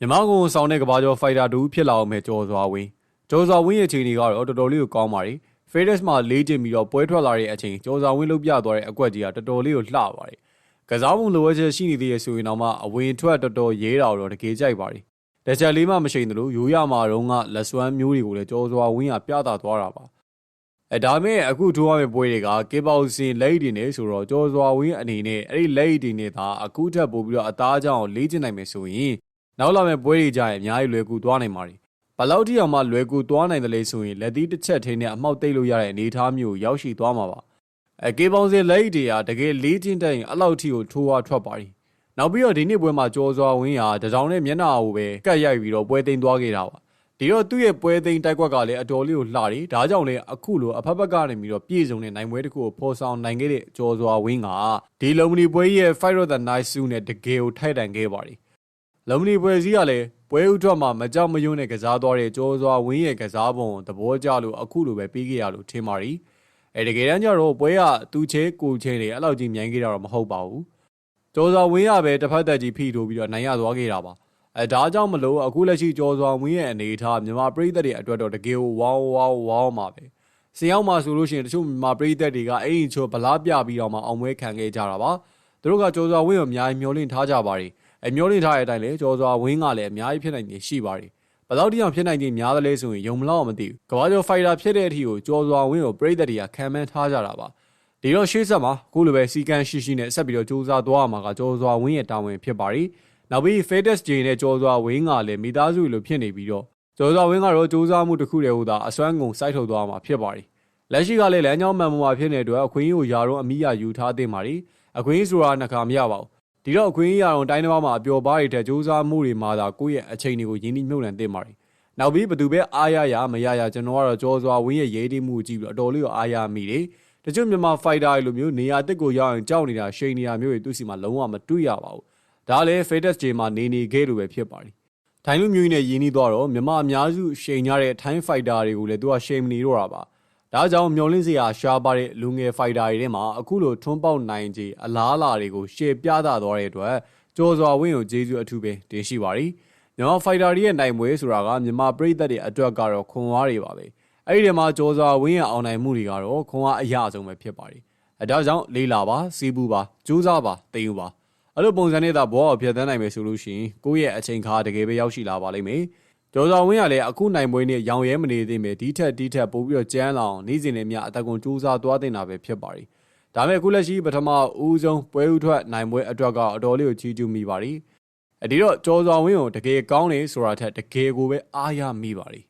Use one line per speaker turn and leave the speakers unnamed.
မြန်မာကုန်ဆောင်တဲ့ကဘာကျော်ဖိုက်တာတူဖြစ်လာအောင်မဲ့ကြော်စွာဝင်းကြော်စွာဝင်းရဲ့အခြေအနေကတော့တော်တော်လေးကိုကောင်းပါတယ်ဖေးဒက်မှာလေးကျင်ပြီးတော့ပွဲထွက်လာတဲ့အချိန်ကြော်စွာဝင်းလုတ်ပြသွားတဲ့အကွက်ကြီးကတော်တော်လေးကိုလှပါတယ်ကစားမှုလိုအပ်ချက်ရှိနေသေးရဲ့ဆိုရင်တော့မှအဝင်ထွက်တော်တော်ရေးတာတော့တကယ်ကြိုက်ပါတယ်တချက်လေးမှမရှိသလိုရိုးရမှာတော့ကလက်စွမ်းမျိုးတွေကိုလည်းကြော်စွာဝင်းကပြသသွားတာပါအဲဒါမဲ့အခုထိုးရမယ့်ပွဲတွေကကေပေါစင်လက်တွေနဲ့ဆိုတော့ကြော်စွာဝင်းအနေနဲ့အဲ့ဒီလက်တွေနဲ့သာအခုထပ်ပို့ပြီးတော့အသားကြောင်လေ့ကျင့်နိုင်မယ်ဆိုရင် နောက်လာမယ့်ပွဲတွေကြရင်အများကြီးလွယ်ကူသွားနိုင်ပါတယ်ဘလောက်တိအောင်မှလွယ်ကူသွားနိုင်တယ်လေဆိုရင်လက်သီးတစ်ချက်ထင်းနဲ့အမောက်သိပ်လို့ရတဲ့အနေအထားမျိုးရောက်ရှိသွားမှာပါအဲကေပေါစင်လက်တွေကတကယ်လေ့ကျင့်တဲ့ရင်အဲ့လောက်ထိကိုထိုးဝါထွက်ပါတယ်နောက်ပြီးတော့ဒီနေ့ပွဲမှာကြော်စွာဝင်းဟာတကြောင်နဲ့မျက်နှာကိုပဲကတ်ရိုက်ပြီးတော့ပွဲသိမ်းသွားခဲ့တာပါဒီတော့သူ့ရဲ့ပွဲသိမ်းတိုက်ကွက်ကလည်းအတော်လေးကိုလှတယ်ဒါကြောင့်လည်းအခုလိုအဖက်ဖက်ကနေပြီးတော့ပြည်စုံတဲ့နိုင်ပွဲတစ်ခုကိုဖော်ဆောင်နိုင်ခဲ့တဲ့ကျော်စွာဝင်းကဒီလုံမနီပွဲရဲ့ Fight of the Night စုနဲ့တကယ်ကိုထိုက်တန်ခဲ့ပါတယ် လုံမနီပွဲစည်းကလည်းပွဲဥထွက်မှာမကြောက်မရွံ့နဲ့ကစားသွားတဲ့ကျော်စွာဝင်းရဲ့ကစားပုံသဘောကျလို့အခုလိုပဲပြီးခဲ့ရလို့ထင်ပါတယ်အဲတကယ်တမ်းကျတော့ပွဲကသူချဲကိုချဲနေအဲ့လောက်ကြီးမြိုင်းခဲ့တာတော့မဟုတ်ပါဘူးကျော်စွာဝင်းရပဲတစ်ဖက်သက်ကြီးဖိထိုးပြီးတော့နိုင်ရသွားခဲ့တာပါအဲဒါကြောင့်မလို့အခုလက်ရှိကြော်စွာဝင်းရဲ့အနေအထားမြန်မာပြည်သက်တွေအတွက်တော့တကယ်ဝေါဝေါဝေါမှာပဲစင်ရောက်မှာဆိုလို့ရှိရင်တချို့မြန်မာပြည်သက်တွေကအဲ့ဒီချိုဗလားပြပြီးတော့မှအောင်ပွဲခံခဲ့ကြတာပါသူတို့ကကြော်စွာဝင်းကိုအများကြီးမျှော်လင့်ထားကြပါတယ် အဲမျှော်လင့်ထားတဲ့အတိုင်းလေကြော်စွာဝင်းကလည်းအများကြီးဖြစ်နိုင်နေရှိပါတယ်ဘယ်တော့တိအောင်ဖြစ်နိုင်ခြင်းများသလဲဆိုရင်ယုံမလောက်မသိဘူးကဘာကျော်ဖိုက်တာဖြစ်တဲ့အထိကိုကြော်စွာဝင်းကိုပြည်သက်တွေကခံမှန်းထားကြတာပါဒီတော့ရှေ့ဆက်မှာအခုလိုပဲစီကန်းရှိရှိနဲ့ဆက်ပြီးတော့စူးစမ်းသွားမှာကကြော်စွာဝင်းရဲ့တာဝန်ဖြစ်ပါတယ်နောက်ပြီး Fedex J နဲ့ကြော်စွာဝင်းကလည်းမိသားစုလိုဖြစ်နေပြီးတော့ကြော်စွာဝင်းကတော့စူးစမ်းမှုတစ်ခုတည်းဟိုသာအစွမ်းကုန်စိုက်ထုတ်သွားမှာဖြစ်ပါတယ်လက်ရှိကလည်းလမ်းကြောင်းမှန်မှန်မှာဖြစ်နေတဲ့အတွက်အခွင့်အရေးကိုယာတော့အမိရယူထားသင့်ပါတယ်အခွင့်အရေးဆိုတာနှစ်ခါမရပါဘူး ဒီတော့အခွင့်အရေးရတော့တိုင်းတစ်ပါးမှာအပျော်ပါးတွေတဲ့စူးစမ်းမှုတွေမှာသာကိုယ့်ရဲ့အချိန်တွေကိုရင်းနှီးမြှုပ်နှံသင့်ပါတယ်နောက်ပြီးဘသူပဲအားရရမရရကျွန်တော်ကတော့ကြောစွာဝင်းရဲ့ရေးတိမှုကြည့်ပြီးတော့အတော်လေးကိုအားရမိတယ်တချို့မြန်မာဖိုက်တာတွေလိုမျိုးနေရာတစ်ကိုရောက်ရင်ကြောက်နေတာရှိန်နေတာမျိုးတွေသူစီမှာလုံးဝမတွေ့ရပါဘူးဒါလည်း Fadex J မှာနေနေခဲ့လို့ပဲဖြစ်ပါတယ်ထိုင်းလူမျိုးနဲ့ရင်းနှီးသွားတော့မြန်မာအများစုရှိန်ကြတဲ့ထိုင်းဖိုက်တာတွေကိုလည်းသူကရှိန်မနေတော့တာပါ ဒါကြောင့်မျောလင်းစရာရှားပါတဲ့လူငယ်ဖိုက်တာတွေထဲမှာအခုလိုထွန်းပေါက်နိုင်ခြေအလားအလာတွေကိုရှေ့ပြသသွားတဲ့အတွက်ကြော်စွာဝင်းကိုကျေးဇူးအထူးပဲတင်ရှိပါတယ်မြန်မာဖိုက်တာတွေရဲ့နိုင်ပွဲဆိုတာကမြန်မာပြည်သက်တွေအတွက်ကတော့ခွန်အားတွေပါပဲအဲ့ဒီထဲမှာကြော်စွာဝင်းရဲ့အောင်နိုင်မှုတွေကတော့ခွန်အားအရအဆုံးပဲဖြစ်ပါတယ်အဲဒါကြောင့်လေးလာပါစီးပူပါကြိုးစားပါတိမ်ယူပါအဲ့လိုပုံစံနဲ့သာဘောအောင်ဖြတ်သန်းနိုင်မယ်ဆိုလို့ရှိရင်ကိုယ့်ရဲ့အချိန်ခါတကယ်ပဲရောက်ရှိလာပါလိမ့်မယ် ကျော်စွာဝင်းကလည်းအခုနိုင်ပွဲနဲ့ရောင်ရဲမနေသေးမယ်ဒီထက်ဒီထက်ပို့ပြီးတော့ကျန်းလောင်နေ့စဉ်နဲ့မြအသက်ကုန်စူးစမ်းသွားတင်တာပဲဖြစ်ပါတယ်ဒါပေမဲ့အခုလက်ရှိပထမဦးဆုံးပွဲဥထွက်နိုင်ပွဲအတွက်ကအတော်လေးကိုချီးကျူးမိပါတယ်။အဲဒီတော့ကျော်စွာဝင်းကိုတကယ်ကောင်းနေဆိုတာထက်တကယ်ကိုပဲအားရမိပါတယ်